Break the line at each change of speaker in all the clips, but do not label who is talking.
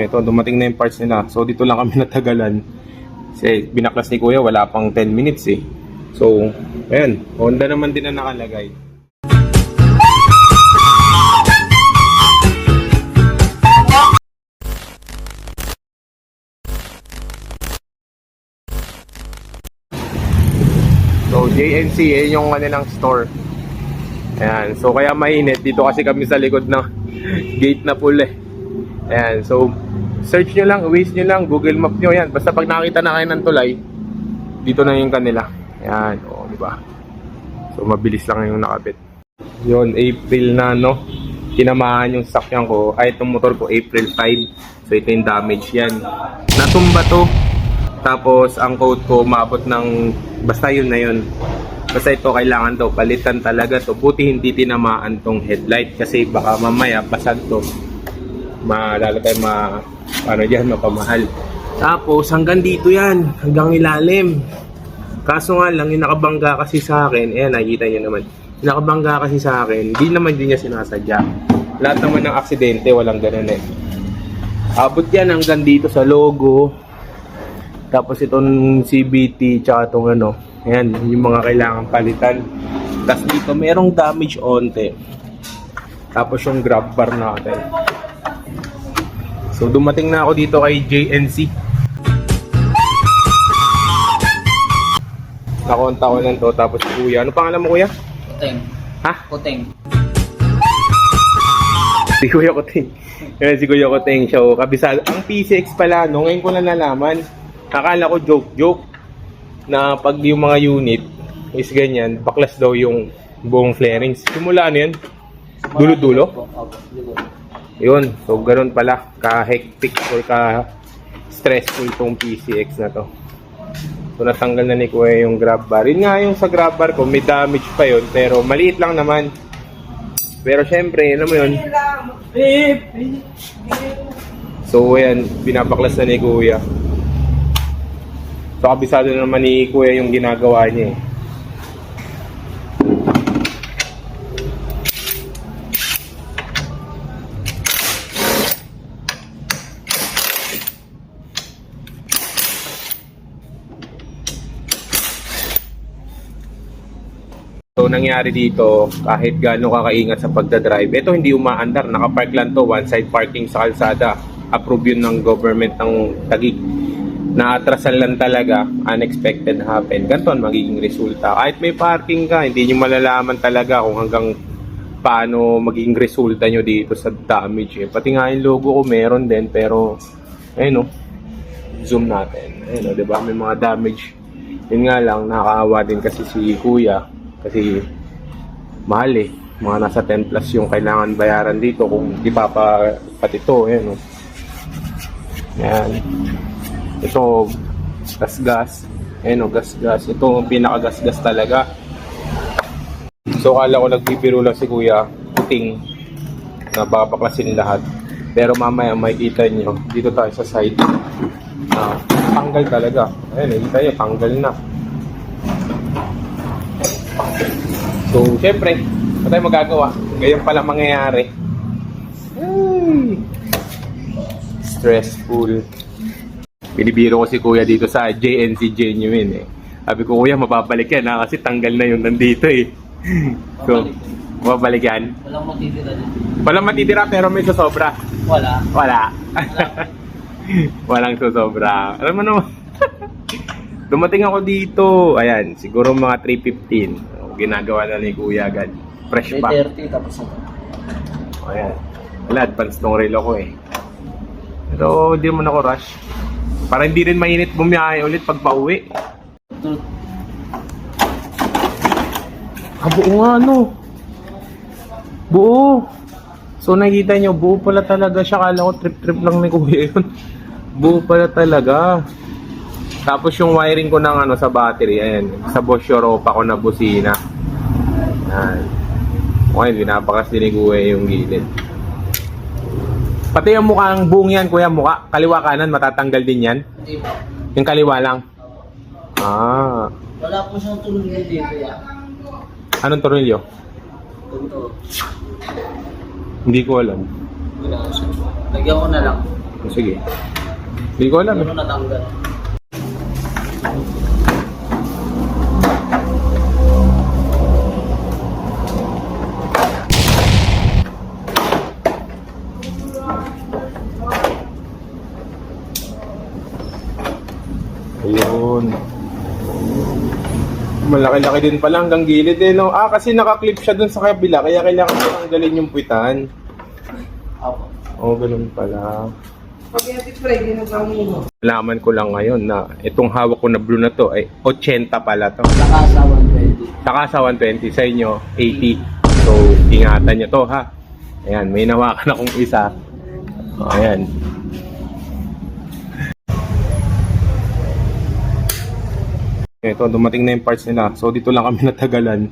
Ito, dumating na yung parts nila. So, dito lang kami natagalan. Kasi binaklas ni Kuya, wala pang 10 minutes eh. So, ayan. Honda naman din na nakalagay. So, JNC, yun yung kanilang store. Ayan. So, kaya mainit. Dito kasi kami sa likod ng gate na pool eh. Ayan. So, search nyo lang, Waze nyo lang, Google Map nyo. Ayan. Basta pag nakita na kayo ng tulay, dito na yung kanila. Ayan. O, di ba? So, mabilis lang yung nakabit. Yun, April na, no? Tinamaan yung sakyan ko. Ay, itong motor ko, April 5. So, ito yung damage yan. Natumba to. Tapos, ang code ko, umabot ng, basta yun na yun. Basta ito, kailangan to, palitan talaga to. Buti hindi tinamaan tong headlight kasi baka mamaya, basag to. Malala tayo ma, ano dyan, mapamahal. Tapos, hanggang dito yan, hanggang ilalim. Kaso nga lang, yung nakabangga kasi sa akin, ayan, nakikita nyo naman. Yung nakabangga kasi sa akin, hindi naman din niya sinasadya. Lahat naman ng aksidente, walang ganun eh. Abot yan hanggang dito sa logo. Tapos itong CBT, tsaka itong ano, ayan, yung mga kailangan palitan. Tapos dito, merong damage onte. Tapos yung grab bar natin. So dumating na ako dito kay JNC. Nakontakonan to, tapos kuya. Ano pangalan mo kuya?
Kuteng.
Ha?
Kuteng.
Si Kuya Koteng. Yan, si Kuya Koteng siya. Kabisado. Ang PCX pala, no? Ngayon ko na nalaman. Akala ko joke-joke na pag yung mga unit is ganyan, baklas daw yung buong flarings. Simula ano yan? Dulo-dulo?
Opo, dulo.
Yun. So, ganun pala. Ka-hectic or ka-stressful tong PCX na to. So, natanggal na ni Kuya yung grab bar. Yun nga yung sa grab bar ko, may damage pa yun. Pero, maliit lang naman. Pero, syempre, alam mo yun. So, ayan, binabaklas na ni Kuya. So, kabisado na naman ni Kuya yung ginagawa niya eh. Nangyari dito, kahit gaano ka kaingat sa pagdadrive, ito hindi umaandar, nakapark lang to, one side parking sa kalsada. Approve yun ng government ng Taguig. Naatrasan lang talaga, unexpected happen. Ganito ang magiging resulta. Kahit may parking ka, hindi nyo malalaman talaga kung hanggang paano magiging resulta nyo dito sa damage. Eh. Pati nga yung logo ko meron din, pero, ayun o, zoom natin. Ayun o, di ba? May mga damage. Yun nga lang, nakakaawa din kasi si kuya. Kasi, mahal eh. Mga nasa 10 plus yung kailangan bayaran dito kung di pa pa pati ito. Ayun o. Yan. Ito, gas-gas. Ayun o, gas-gas. Ito, pinaka-gas-gas talaga. So, kala ko nagbibiro lang si kuya. Puting. Na baka baklasin lahat. Pero mamaya makikita nyo, dito tayo sa side. Na tanggal talaga. Ayun, nakikita nyo, tanggal na. So, syempre, ano tayo magagawa? Ganyan pala mangyayari. Ay, stressful. Binibiro ko si kuya dito sa JNC Genuine eh. Sabi ko, kuya, mababalik yan ha, kasi tanggal na yun nandito eh. So, mababalik yan.
Walang matitira dito.
Walang matitira pero may sasobra.
Wala.
Wala. Walang sasobra. Alam mo naman. Dumating ako dito. Ayan, siguro mga 3.15. Ginagawa na ni Kuya agad. Fresh pa.
3.30 tapos ako.
O, Ayan. Wala, advance tong relo ko eh. Pero hindi mo na ako rush. Para hindi rin mainit bumiyahe ulit pag pauwi. Ah, buo nga ano. Buo. So nakita nyo, buo pala talaga siya. Kala ko trip-trip lang ni Kuya yun. buo pala talaga. Tapos yung wiring ko ng ano sa battery, ayan. Sa Bosch Europa ko na busina. Ayan. Okay, binabakas din ni Kuya yung gilid. Pati yung mukhang buong yan, Kuya, mukha. Kaliwa kanan, matatanggal din yan.
hindi po.
Yung kaliwa lang. Ah.
Wala po siyang tulog dito ya.
Anong tornilyo?
Ito.
Hindi ko alam.
Wala siya. Lagyan ko na lang.
Sige. Hindi ko alam. eh.
Ano natanggal?
Ayun. Malaki-laki din pala hanggang gilid eh, no? Ah, kasi nakaklip siya dun sa kabila, kaya kailangan ko tanggalin yung puwitan. Oo, oh, ganun pala.
Friday na sa mo.
Nalaman ko lang ngayon na itong hawak ko na blue na to ay 80 pala to.
Saka sa 120.
Saka sa 120 sa inyo, 80. So, ingatan nyo to ha. Ayan, may nawakan akong isa. Ayan. Ito, dumating na yung parts nila. So, dito lang kami natagalan.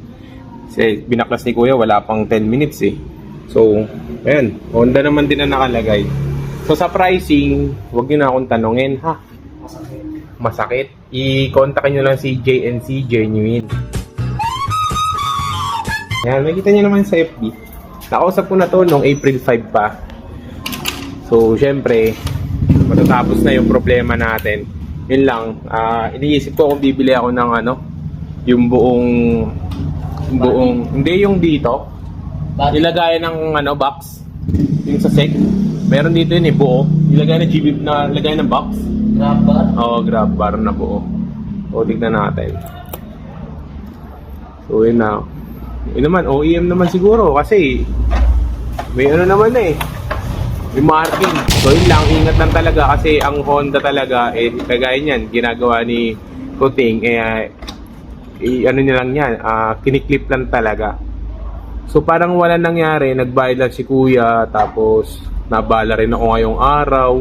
Kasi binaklas ni Kuya, wala pang 10 minutes eh. So, ayan. Honda naman din na nakalagay. So, sa pricing, huwag nyo na akong tanongin ha
Masakit.
masakit, i-contact nyo lang si JNC Genuine. Yan, makikita nyo naman sa FB. Nakausap ko na to nung April 5 pa. So, syempre, matatapos na yung problema natin. Yun lang, ah, iniisip ko kung bibili ako ng ano, yung buong, yung buong, hindi yung dito,
Bakit?
nilagay ng ano, box. Meron dito yun eh, buo. Nilagay na GB na lagay ng box.
Grab ba?
Oo, grab bar na buo. O, tignan natin. So, yun na. Yun naman, OEM naman siguro kasi may ano naman eh. May marking. So, yun lang. Ingat lang talaga kasi ang Honda talaga, eh, kagaya niyan, ginagawa ni Kuting, eh, i- ano niya lang yan, ah, kiniklip lang talaga. So, parang wala nangyari. Nagbayad lang si Kuya, tapos nabala rin ako ngayong araw.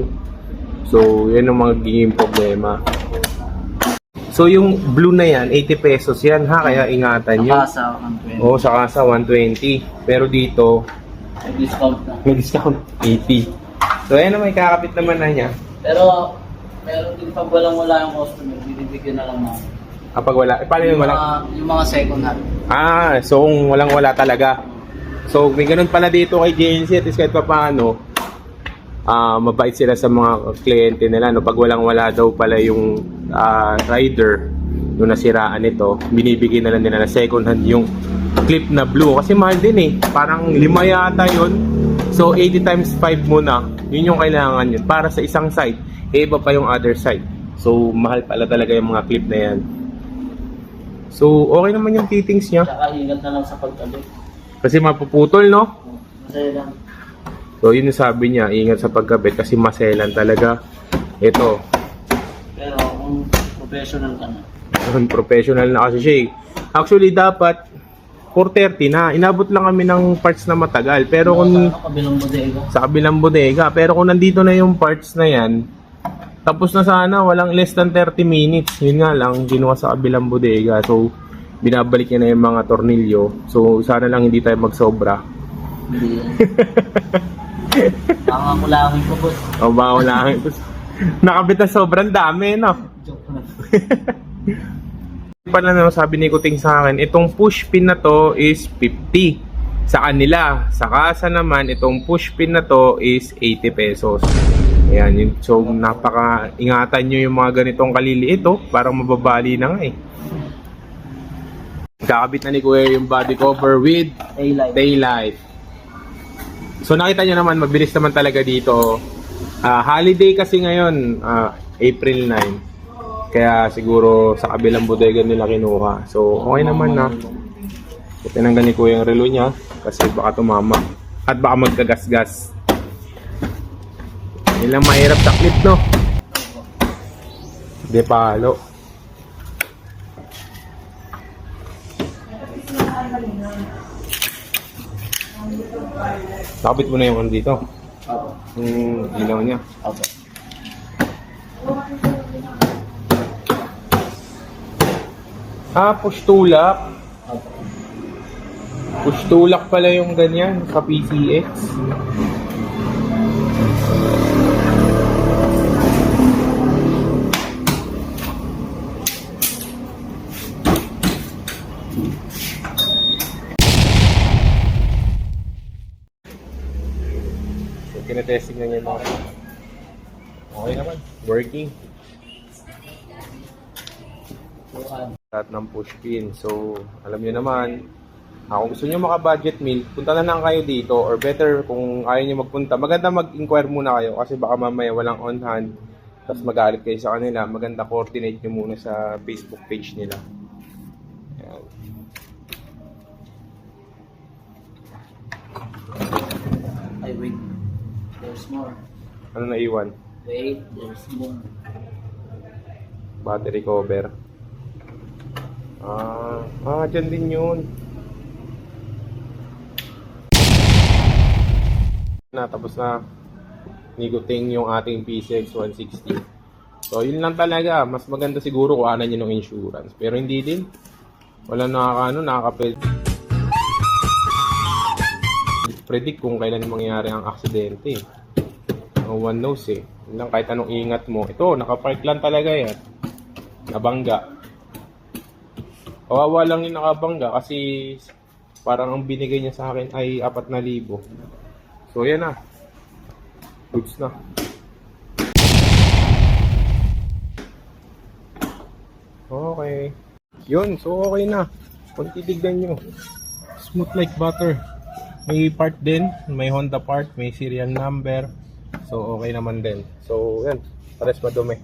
So, yan ang magiging problema. So, yung blue na yan, 80 pesos yan ha, kaya ingatan nyo.
Sa 120.
Oo, sa 120. Pero dito,
May discount na.
may discount, 80. So, ayan na, may kakapit naman na niya.
Pero, meron din pag walang wala yung customer, binibigyan na lang namin.
Kapag wala, eh, paano yung
Yung
wala?
mga, yung mga second hand.
Ah, so kung walang wala talaga. So, may ganun pala dito kay JNC at least kahit pa paano, ah mabait sila sa mga kliyente nila. No? Pag walang wala daw pala yung ah, rider, yung nasiraan nito, binibigyan na lang nila na second hand yung clip na blue. Kasi mahal din eh. Parang lima yata yun. So, 80 times 5 muna. Yun yung kailangan yun. Para sa isang side. Eh, iba pa yung other side. So, mahal pala talaga yung mga clip na yan. So, okay naman yung fittings niya.
Saka ingat na lang sa pagkabit.
Kasi mapuputol, no?
Kasi lang,
So, yun yung sabi niya, ingat sa pagkabit kasi maselan talaga. Ito,
pero kung professional ka na,
professional na kasi siya eh. Actually, dapat 430 na. Inabot lang kami ng parts na matagal. Pero kung
sa kabilang bodega,
sa kabilang bodega, pero kung nandito na yung parts na yan, tapos na sana, walang less than 30 minutes. Yun nga lang, ginawa sa kabilang bodega. So, binabalik niya na yung mga tornilyo. So, sana lang hindi tayo magsobra.
hindi yan. Pangakulangin ko, boss.
O ba, wala kang Nakabit na sobrang dami, no?
Joke na.
pala na sabi ni Kuting sa akin, itong push pin na to is 50 sa kanila. Sa kasa naman, itong push pin na to is 80 pesos. Ayan, yun. So, napaka ingatan nyo yung mga ganitong kaliliit, oh. Parang mababali na nga, eh. Kakabit na ni Kuya yung body cover with
Daylight.
daylight. So nakita nyo naman, mabilis naman talaga dito. Ah, holiday kasi ngayon, ah, April 9. Kaya siguro sa kabilang bodega nila kinuha. So okay naman na. So, tinanggal ni Kuya yung relo niya kasi baka tumama. At baka magkagasgas. Yun lang mahirap sa clip, no? De palo. Nakabit mo na yung ano dito.
Opo.
Yung ilaw niya.
Opo.
Push tulak.
Opo.
Push tulak pala yung ganyan sa PCX. So, tinetesting na niya mga Okay naman. Working. Lahat ng push pin. So, alam nyo naman, ah, kung gusto nyo maka-budget meal, punta na lang kayo dito. Or better, kung ayaw nyo magpunta, maganda mag-inquire muna kayo kasi baka mamaya walang on hand. Tapos magalit kayo sa kanila. Maganda coordinate nyo muna sa Facebook page nila. Ayan.
Ay, wait. There's more.
Ano na iwan?
Wait, there's more.
Battery cover. Ah, ah, dyan din yun. Na, tapos na niguting yung ating PCX 160. So, yun lang talaga. Mas maganda siguro kuhanan nyo ng insurance. Pero hindi din. Wala nakaka, ano, nakaka predict kung kailan mangyari ang aksidente. No one knows eh. Yun lang kahit anong ingat mo. Ito, nakapark lang talaga yan. Nabangga. Kawawa lang yung nakabangga kasi parang ang binigay niya sa akin ay 4,000. So yan na. Goods na. Okay. Yun, so okay na. Kung titignan nyo. Smooth like butter. May part din, may Honda part, may serial number. So okay naman din. So yan, pares madumi.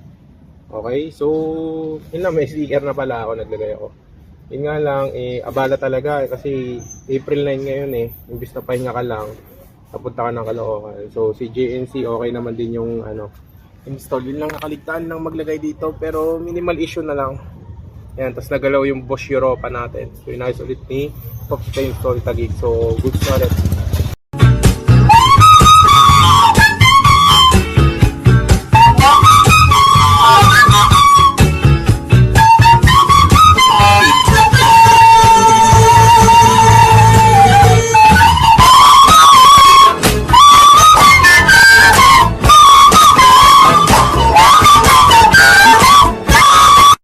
Okay, so yun lang, may sticker na pala ako, naglagay ako. Yun nga lang, eh, abala talaga eh, kasi April 9 ngayon eh, imbis na pahinga ka lang, napunta ka ng Caloocan. So si JNC okay naman din yung ano, install. Yun lang nakaligtaan lang maglagay dito pero minimal issue na lang. Yan, tapos nagalaw yung Bosch Europa natin. So inayos ulit ni Pops pa install tagig. So goods na ulit.